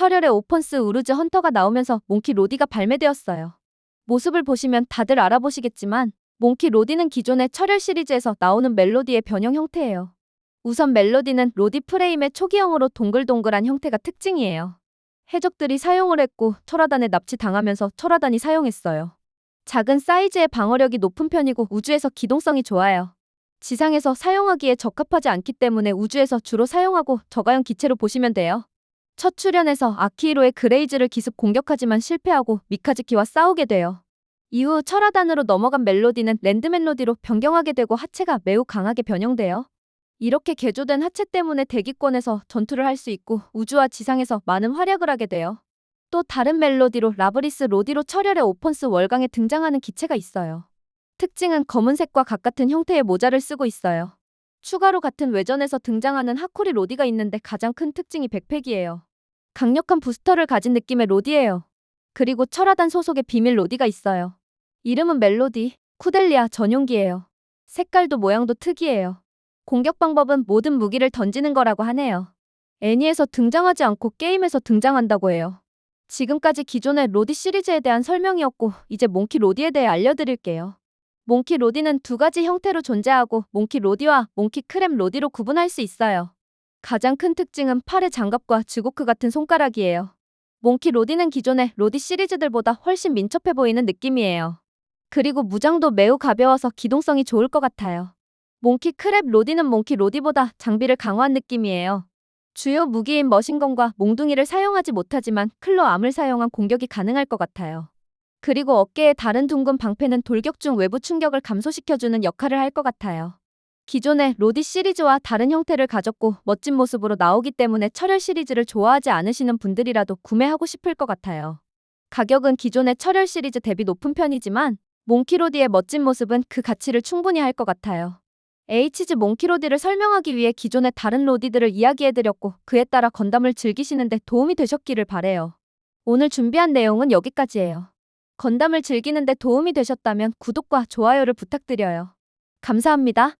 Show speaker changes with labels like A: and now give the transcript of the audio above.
A: 철혈의 오펀스 우르즈 헌터가 나오면서 몽키 로디가 발매되었어요. 모습을 보시면 다들 알아보시겠지만 몽키 로디는 기존의 철혈 시리즈에서 나오는 멜로디의 변형 형태예요. 우선 멜로디는 로디 프레임의 초기형으로 동글동글한 형태가 특징이에요. 해적들이 사용을 했고 철화단에 납치당하면서 철화단이 사용했어요. 작은 사이즈의 방어력이 높은 편이고 우주에서 기동성이 좋아요. 지상에서 사용하기에 적합하지 않기 때문에 우주에서 주로 사용하고 저가형 기체로 보시면 돼요. 첫 출연에서 아키히로의 그레이즈를 기습 공격하지만 실패하고 미카즈키와 싸우게 돼요. 이후 철화단으로 넘어간 멜로디는 랜드 멜로디로 변경하게 되고 하체가 매우 강하게 변형돼요. 이렇게 개조된 하체 때문에 대기권에서 전투를 할 수 있고 우주와 지상에서 많은 활약을 하게 돼요. 또 다른 멜로디로 라브리스 로디로 철혈의 오펀스 월강에 등장하는 기체가 있어요. 특징은 검은색과 같같은 형태의 모자를 쓰고 있어요. 추가로 같은 외전에서 등장하는 하코리 로디가 있는데 가장 큰 특징이 백팩이에요. 강력한 부스터를 가진 느낌의 로디예요. 그리고 철화단 소속의 비밀 로디가 있어요. 이름은 멜로디, 쿠델리아 전용기예요. 색깔도 모양도 특이해요. 공격 방법은 모든 무기를 던지는 거라고 하네요. 애니에서 등장하지 않고 게임에서 등장한다고 해요. 지금까지 기존의 로디 시리즈에 대한 설명이었고 이제 몽키 로디에 대해 알려드릴게요. 몽키 로디는 두 가지 형태로 존재하고 몽키 로디와 몽키 크랩 로디로 구분할 수 있어요. 가장 큰 특징은 팔의 장갑과 즈고크 같은 손가락이에요. 몽키 로디는 기존의 로디 시리즈들보다 훨씬 민첩해 보이는 느낌이에요. 그리고 무장도 매우 가벼워서 기동성이 좋을 것 같아요. 몽키 크랩 로디는 몽키 로디보다 장비를 강화한 느낌이에요. 주요 무기인 머신건과 몽둥이를 사용하지 못하지만 클로 암을 사용한 공격이 가능할 것 같아요. 그리고 어깨의 다른 둥근 방패는 돌격 중 외부 충격을 감소시켜주는 역할을 할 것 같아요. 기존의 로디 시리즈와 다른 형태를 가졌고 멋진 모습으로 나오기 때문에 철혈 시리즈를 좋아하지 않으시는 분들이라도 구매하고 싶을 것 같아요. 가격은 기존의 철혈 시리즈 대비 높은 편이지만 몽키로디의 멋진 모습은 그 가치를 충분히 할 것 같아요. HG 몽키로디를 설명하기 위해 기존의 다른 로디들을 이야기해드렸고 그에 따라 건담을 즐기시는데 도움이 되셨기를 바래요. 오늘 준비한 내용은 여기까지예요. 건담을 즐기는데 도움이 되셨다면 구독과 좋아요를 부탁드려요. 감사합니다.